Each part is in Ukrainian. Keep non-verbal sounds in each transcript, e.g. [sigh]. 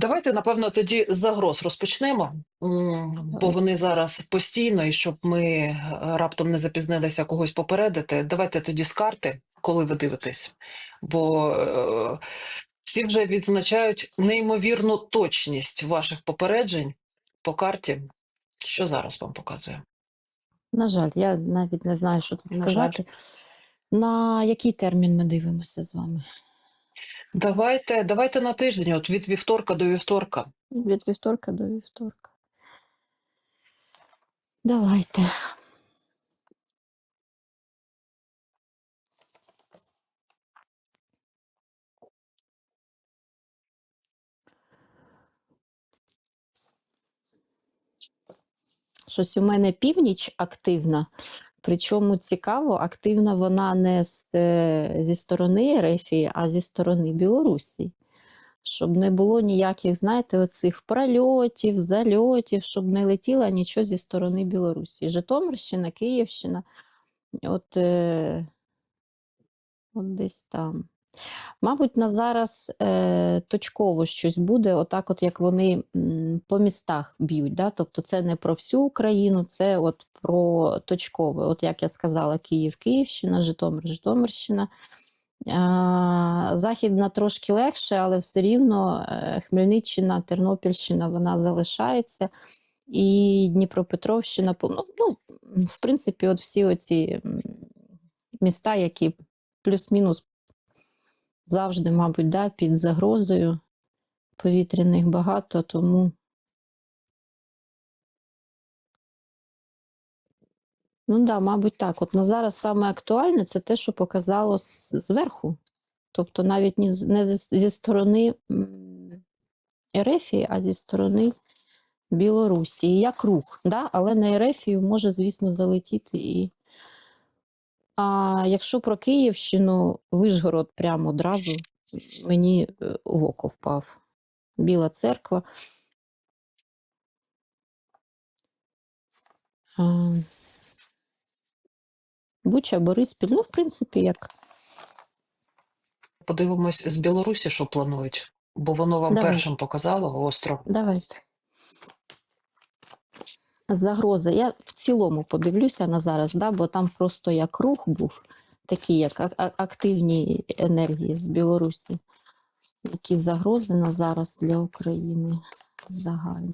Давайте, напевно, тоді з загроз розпочнемо, бо вони зараз постійно, і щоб ми е, раптом не запізнилися когось попередити. Давайте тоді з карти, коли ви дивитесь. Бо е, всі вже відзначають неймовірну точність ваших попереджень по карті. Що зараз вам показує? На жаль, я навіть не знаю, що тут На сказати. На який термін ми дивимося з вами? Давайте, давайте на тиждень, от від вівторка до вівторка. Від вівторка до вівторка. Давайте. Щось у мене північ активна, причому цікаво, активна вона не з, е, зі сторони Рефії, а зі сторони Білорусі. Щоб не було ніяких, знаєте, оцих прольотів, зальотів, щоб не летіло нічого зі сторони Білорусі. Житомирщина, Київщина, от, е, от десь там. Мабуть, на зараз е, точково щось буде, отак, от як вони по містах б'ють. Да? Тобто це не про всю Україну, це от про точкове. От як я сказала, Київ, Київщина, Житомир, Житомирщина. Західна трошки легше, але все рівно е, Хмельниччина, Тернопільщина вона залишається. І Дніпропетровщина, ну, ну, в принципі, от всі оці міста, які плюс-мінус завжди, мабуть, да, під загрозою. Повітряних багато, тому. Ну да, мабуть, так. От на зараз саме актуальне це те, що показало зверху. Тобто навіть не, зі сторони Ерефії, а зі сторони Білорусі. Як рух, да? але на Ерефію може, звісно, залетіти і. А якщо про Київщину, Вишгород прямо одразу мені е, в око впав. Біла церква. Буча, Бориспіль, ну, в принципі, як. Подивимось з Білорусі, що планують, бо воно вам Давай. першим показало гостро. Давайте. Загроза. Я в цілому подивлюся на зараз, да, бо там просто як рух був, такі як активні енергії з Білорусі. Які загрози на зараз для України загально.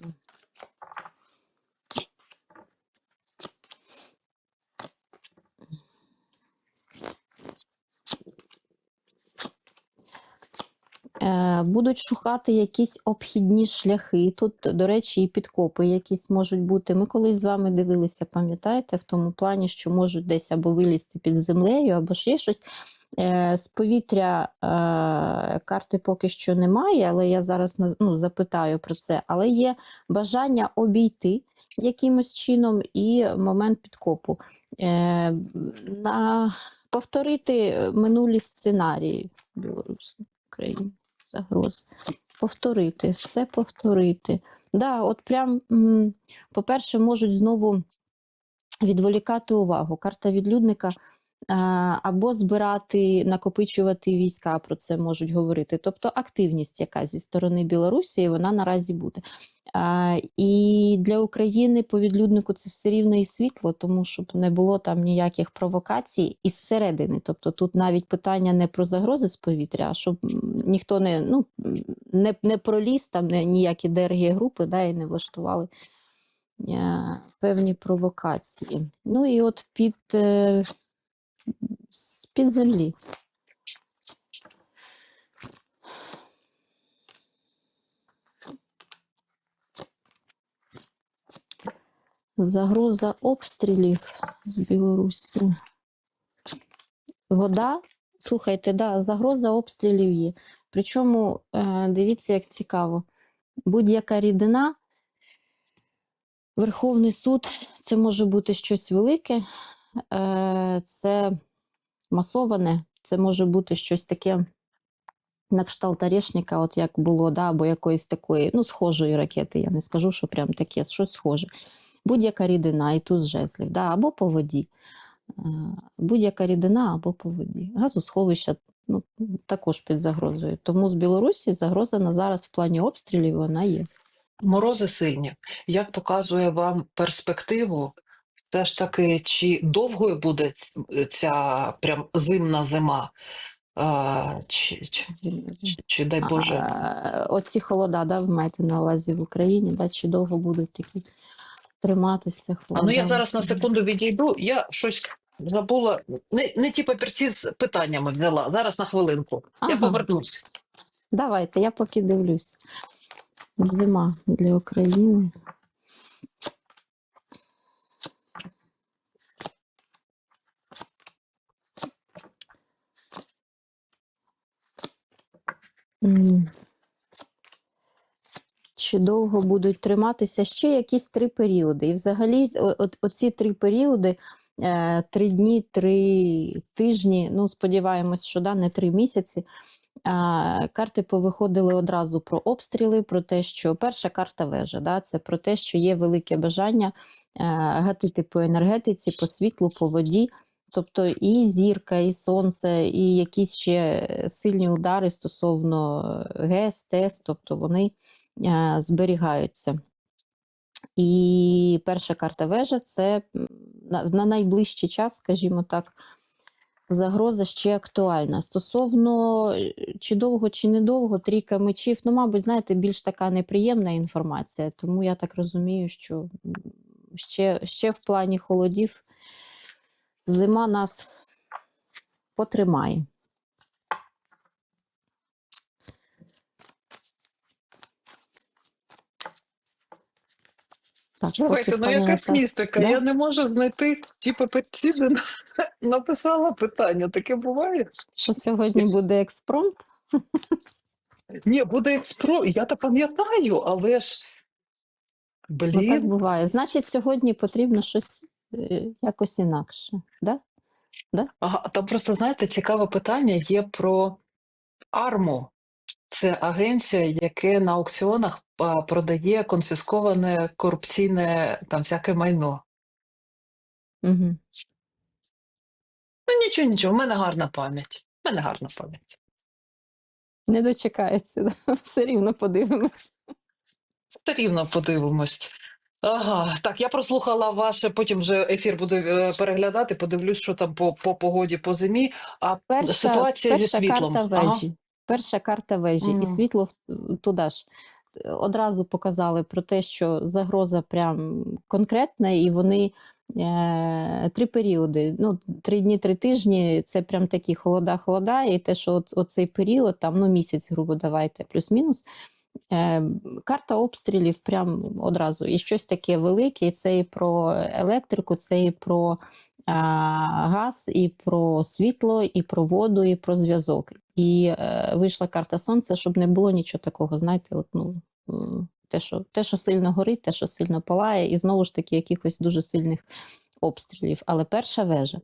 Будуть шукати якісь обхідні шляхи. Тут, до речі, і підкопи якісь можуть бути. Ми колись з вами дивилися, пам'ятаєте, в тому плані, що можуть десь або вилізти під землею, або ще щось. Е, З повітря е, карти поки що немає, але я зараз ну, запитаю про це. Але є бажання обійти якимось чином і момент підкопу. Е, На повторити минулі сценарії Білорусі, України загроз. Повторити, все повторити. Да, от прям, по-перше, можуть знову відволікати увагу. Карта відлюдника або збирати, накопичувати війська, про це можуть говорити. Тобто активність, яка зі сторони Білорусі, вона наразі буде. І для України по відлюднику це все рівно і світло, тому щоб не було там ніяких провокацій із середини. Тобто тут навіть питання не про загрози з повітря, а щоб ніхто не, ну, не, не проліз там не, ніякі ДРГ групи, да, і не влаштували е, певні провокації. Ну і от під, е, з-під землі. Загроза обстрілів з Білорусі. Вода, слухайте, да, загроза обстрілів є. Причому е, дивіться, як цікаво. Будь-яка рідина, Верховний суд це може бути щось велике, це масоване, це може бути щось таке на кшталт орешника, от як було, да, або якоїсь такої, ну, схожої ракети. Я не скажу, що прям таке, щось схоже. Будь-яка рідина, і тут жезлів, да, або по воді. Е, Будь-яка рідина або по воді. Газосховища ну, також під загрозою. Тому з Білорусі загроза на зараз в плані обстрілів вона є. Морози сильні. Як показує вам перспективу, все ж таки, чи довгою буде ця прям зимна зима? А, чи, чи, чи, чи дай Боже? А, оці холода, да, ви маєте на увазі в Україні, да, чи довго будуть такі триматися А холода? ну я зараз на секунду відійду. Я щось забула. Не, не ті папірці з питаннями взяла. Зараз на хвилинку. Я Ага. повернусь. Давайте, я поки дивлюсь. Зима для України. Чи довго будуть триматися ще якісь три періоди? І взагалі, оці три періоди, е, три дні, три тижні, ну, сподіваємось, що да, не три місяці. Карти повиходили одразу про обстріли, про те, що перша карта вежа, да, це про те, що є велике бажання е, гатити по енергетиці, по світлу, по воді. Тобто і зірка, і сонце, і якісь ще сильні удари стосовно е, ГЕС, ТЕС, тобто вони е, зберігаються. І перша карта вежа це на, на найближчий час, скажімо так, загроза ще актуальна. Стосовно е, чи довго, чи недовго, трійка мечів, ну, мабуть, знаєте, більш така неприємна інформація, тому я так розумію, що ще, ще в плані холодів зима нас потримає. Так, Слухайте, ну якась містика. Да? Я не можу знайти ті папірці, де написала питання. Таке буває? Що сьогодні буде експромт? Ні, буде експро. Я то пам'ятаю, але ж. Ну, так буває. Значить, сьогодні потрібно щось якось інакше. Да? Ага, там просто, знаєте, цікаве питання є про Арму. Це агенція, яке на аукціонах продає конфісковане корупційне там всяке майно. Угу. Ну нічого, нічого, в мене гарна пам'ять. В мене гарна пам'ять. Не дочекається, [laughs] все рівно подивимось. Все рівно подивимось. Ага, так, я прослухала ваше, потім вже ефір буду е, переглядати, подивлюсь, що там по, по погоді, по зимі. А Перша, ситуація зі світлом. карта Ага. вежі. Перша карта вежі, і світло туди ж. Одразу показали про те, що загроза прям конкретна, і вони е, три періоди. Ну, три дні, три тижні це прям такі холода-холода, і те, що от, оцей період, там ну, місяць, грубо давайте, плюс-мінус. Е, карта обстрілів прям одразу. І щось таке велике, і це і про електрику, це і про а, газ, і про світло, і про воду, і про зв'язок. І е, вийшла карта сонця, щоб не було нічого такого, знаєте, от, ну, те, що, те, що сильно горить, те, що сильно палає, і знову ж таки якихось дуже сильних обстрілів. Але перша вежа,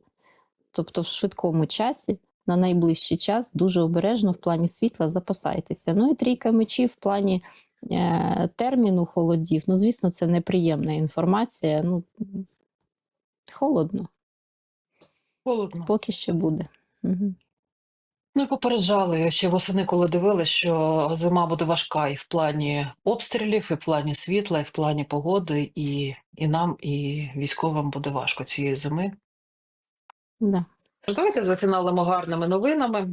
тобто в швидкому часі, на найближчий час, дуже обережно в плані світла запасайтеся. Ну і трійка мечів в плані е, терміну холодів. Ну, звісно, це неприємна інформація. Ну, холодно, Холодно. поки ще буде. Угу. Ну і попереджали ще восени, коли дивилися, що зима буде важка і в плані обстрілів, і в плані світла, і в плані погоди, і, і нам, і військовим буде важко цієї зими. Да. Давайте зафіналимо гарними новинами.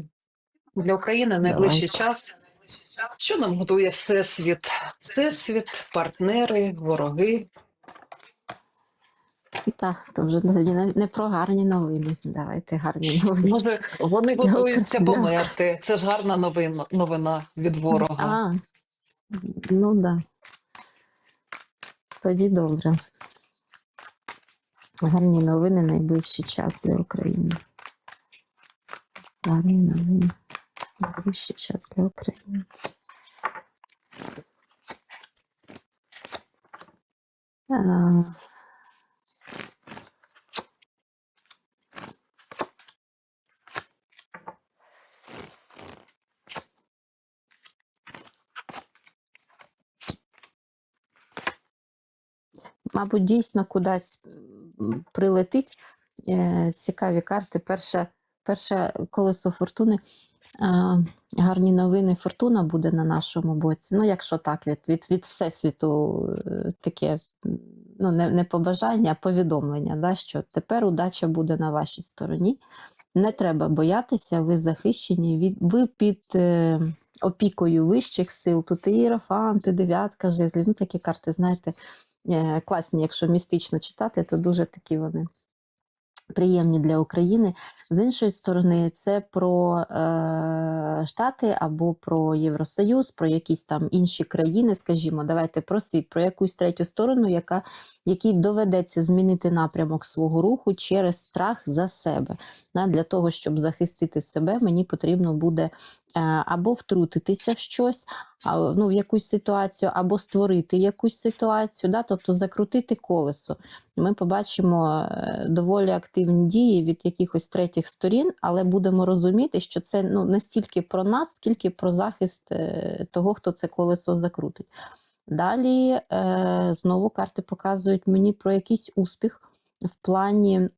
Для України найближчий час. Що нам готує Всесвіт? Всесвіт, партнери, вороги. Так, то вже не, не про гарні новини. Давайте гарні новини. Може, вони готуються померти. Це ж гарна новина, новина від ворога. А, ну так. Да. Тоді добре. Гарні новини найближчий час для України. Гарні новини. Найближчий час для України. Мабуть, дійсно кудись прилетить. Е, Цікаві карти. Перше, перше колесо фортуни. гарні новини, фортуна буде на нашому боці. Ну, якщо так, від, від, від Всесвіту е, таке ну, не, не побажання, а повідомлення, да, що тепер удача буде на вашій стороні. Не треба боятися, ви захищені, від, ви під е, опікою вищих сил. Тут і Єрофант, і дев'ятка жезлів. Ну, такі карти, знаєте, е, класні, якщо містично читати, то дуже такі вони приємні для України. З іншої сторони, це про е, Штати або про Євросоюз, про якісь там інші країни, скажімо, давайте про світ, про якусь третю сторону, яка, якій доведеться змінити напрямок свого руху через страх за себе. Для того, щоб захистити себе, мені потрібно буде або втрутитися в щось, ну, в якусь ситуацію, або створити якусь ситуацію, да, тобто закрутити колесо ми побачимо е, доволі активні дії від якихось третіх сторін, але будемо розуміти, що це ну не стільки про нас, скільки про захист е, того, хто це колесо закрутить. Далі е, знову карти показують мені про якийсь успіх в плані.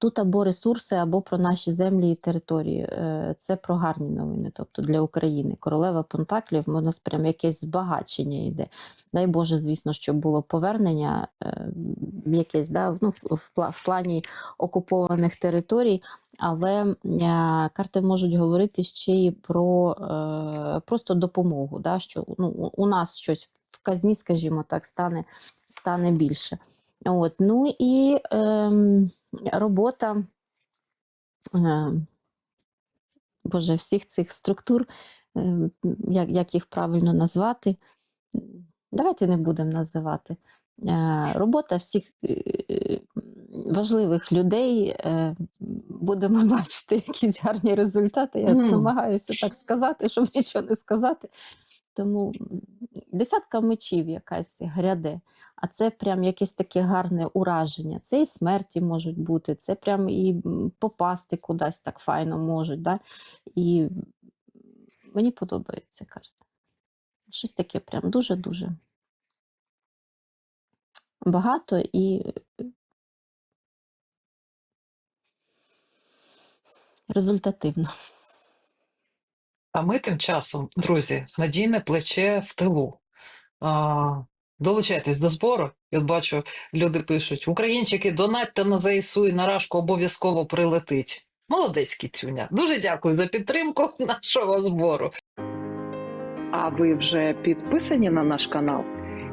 Тут або ресурси, або про наші землі і території. Е, Це про гарні новини, тобто для України. Королева Пентаклів, у нас прям якесь збагачення йде. Дай Боже, звісно, щоб було повернення е, якесь да, ну, в, плані окупованих територій, але е, карти можуть говорити ще й про просто допомогу, да, що ну, у нас щось в казні, скажімо так, стане, стане більше. От, ну і ем, робота е, Боже, всіх цих структур, е, як, як їх правильно назвати, давайте не будемо називати. Е, Робота всіх е, важливих людей, е, будемо [laughs] бачити якісь гарні результати. Я намагаюся так сказати, щоб нічого не сказати. Тому десятка мечів якась гряде. А це прям якесь таке гарне ураження. Це і смерті можуть бути, це прям і попасти кудись так файно можуть. Да? І мені подобається карта. Щось таке прям дуже-дуже багато і результативно. А ми тим часом, друзі, надійне плече в тилу. А, долучайтесь до збору. От бачу, люди пишуть: Українчики, донатьте на ЗСУ і на Рашку обов'язково прилетить. Молодець, кіцюня. Дуже дякую за підтримку [laughs] нашого збору. А ви вже підписані на наш канал?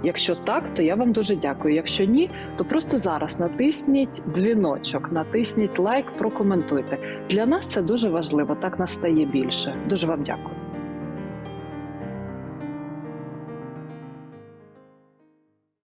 Якщо так, то я вам дуже дякую. Якщо ні, то просто зараз натисніть дзвіночок, натисніть лайк, прокоментуйте. Для нас це дуже важливо. Так нас стає більше. Дуже вам дякую.